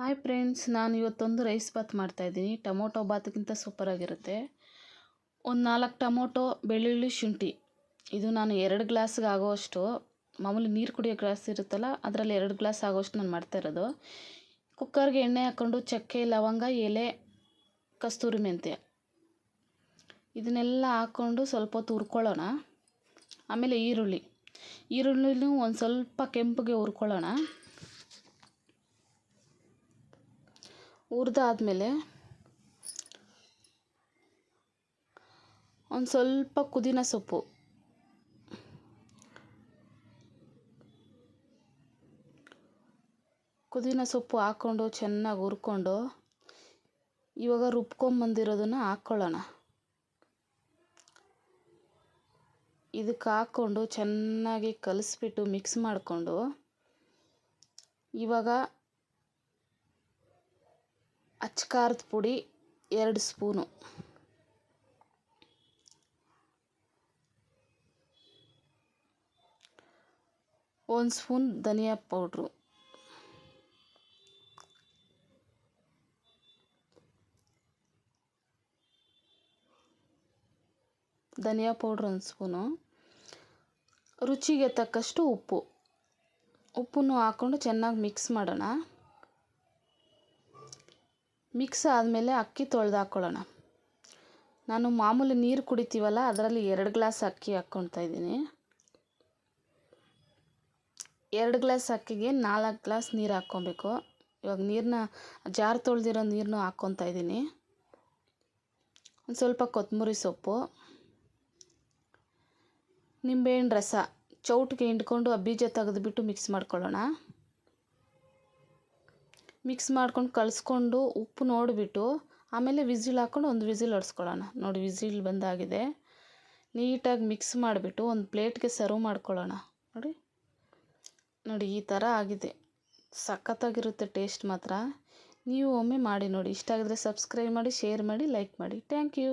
Hi friends ನಾನು ಇವತ್ತೊಂದು rice Baat ಮಾಡ್ತಾಯಿದ್ದೀನಿ ಟೊಮೊಟೊ ಬಾತ್ಗಿಂತ ಸೂಪರಾಗಿರುತ್ತೆ ಒಂದು ನಾಲ್ಕು ಟೊಮೊಟೊ, ಬೆಳ್ಳುಳ್ಳಿ, ಶುಂಠಿ. ಇದು ನಾನು ಎರಡು ಗ್ಲಾಸ್ಗೆ ಆಗೋವಷ್ಟು, ಮಾಮೂಲಿ ನೀರು ಕುಡಿಯೋ ಗ್ಲಾಸ್ ಇರುತ್ತಲ್ಲ, ಅದರಲ್ಲಿ ಎರಡು ಗ್ಲಾಸ್ ಆಗೋಷ್ಟು ನಾನು ಮಾಡ್ತಾ ಇರೋದು. ಕುಕ್ಕರ್ಗೆ ಎಣ್ಣೆ ಹಾಕ್ಕೊಂಡು ಚಕ್ಕೆ, ಲವಂಗ, ಎಲೆ, ಕಸ್ತೂರಿ ಮೆಂತ್ಯ. ಇದನ್ನೆಲ್ಲ ಹಾಕ್ಕೊಂಡು ಸ್ವಲ್ಪ ಹೊತ್ತು ಹುರ್ಕೊಳ್ಳೋಣ. ಆಮೇಲೆ ಈರುಳ್ಳಿ. ಈರುಳ್ಳಿನೂ ಒಂದು ಸ್ವಲ್ಪ ಕೆಂಪಗೆ ಹುರ್ಕೊಳ್ಳೋಣ. ಹುರಿದಾದ್ಮೇಲೆ ಒಂದು ಸ್ವಲ್ಪ ಕುದಿನ ಸೊಪ್ಪು. ಕುದಿನ ಸೊಪ್ಪು ಹಾಕ್ಕೊಂಡು ಚೆನ್ನಾಗಿ ಹುರ್ಕೊಂಡು ಇವಾಗ ರುಬ್ಕೊಂಬಂದಿರೋದನ್ನು ಹಾಕ್ಕೊಳ್ಳೋಣ ಇದಕ್ಕೆ ಹಾಕ್ಕೊಂಡು ಚೆನ್ನಾಗಿ ಕಲಿಸ್ಬಿಟ್ಟು ಮಿಕ್ಸ್ ಮಾಡಿಕೊಂಡು ಇವಾಗ ಅಚ್ಚ ಖಾರದ ಪುಡಿ ಎರಡು ಸ್ಪೂನು. ಒಂದು ಸ್ಪೂನ್ ಧನಿಯಾ ಪೌಡ್ರು. ಧನಿಯಾ ಪೌಡ್ರ್ ಒಂದು ಸ್ಪೂನು. ರುಚಿಗೆ ತಕ್ಕಷ್ಟು ಉಪ್ಪು. ಉಪ್ಪನ್ನು ಹಾಕ್ಕೊಂಡು ಚೆನ್ನಾಗಿ ಮಿಕ್ಸ್ ಮಾಡೋಣ. ಮಿಕ್ಸ್ ಆದಮೇಲೆ ಅಕ್ಕಿ ತೊಳೆದು ಹಾಕ್ಕೊಳ್ಳೋಣ ನಾನು ಮಾಮೂಲಿ ನೀರು ಕುಡಿತೀವಲ್ಲ, ಅದರಲ್ಲಿ ಎರಡು ಗ್ಲಾಸ್ ಅಕ್ಕಿ ಹಾಕ್ಕೊಳ್ತಾ ಇದ್ದೀನಿ. ಎರಡು ಗ್ಲಾಸ್ ಅಕ್ಕಿಗೆ ನಾಲ್ಕು ಗ್ಲಾಸ್ ನೀರು ಹಾಕ್ಕೊಬೇಕು. ಇವಾಗ ನೀರನ್ನ ಜಾರ್ ತೊಳೆದಿರೋ ನೀರನ್ನು ಹಾಕ್ಕೊತಾ ಇದ್ದೀನಿ. ಒಂದು ಸ್ವಲ್ಪ ಕೊತ್ತಂಬರಿ ಸೊಪ್ಪು, ನಿಂಬೆಹಣ್ಣು ರಸ, ಚೌಟ್ಗೆ ಹಿಂಡ್ಕೊಂಡು ಆ ತೆಗೆದುಬಿಟ್ಟು ಮಿಕ್ಸ್ ಮಾಡ್ಕೊಳ್ಳೋಣ. ಮಿಕ್ಸ್ ಮಾಡ್ಕೊಂಡು ಕಲಿಸ್ಕೊಂಡು ಉಪ್ಪು ನೋಡಿಬಿಟ್ಟು ಆಮೇಲೆ ವಿಸಿಲ್ ಹಾಕ್ಕೊಂಡು ಒಂದು ವಿಸಿಲ್ ಹೊಡ್ಸ್ಕೊಳ್ಳೋಣ. ನೋಡಿ ವಿಸಿಲ್ ಬಂದಾಗಿದೆ. ನೀಟಾಗಿ ಮಿಕ್ಸ್ ಮಾಡಿಬಿಟ್ಟು ಒಂದು ಪ್ಲೇಟ್ಗೆ ಸರ್ವ್ ಮಾಡ್ಕೊಳ್ಳೋಣ. ನೋಡಿ. ನೋಡಿ, ಈ ಥರ ಆಗಿದೆ. ಸಖತ್ತಾಗಿರುತ್ತೆ ಟೇಸ್ಟ್ ಮಾತ್ರ. ನೀವು ಒಮ್ಮೆ ಮಾಡಿ ನೋಡಿ. ಇಷ್ಟ ಆಗಿದ್ರೆ ಸಬ್ಸ್ಕ್ರೈಬ್ ಮಾಡಿ, ಶೇರ್ ಮಾಡಿ, ಲೈಕ್ ಮಾಡಿ. Thank you.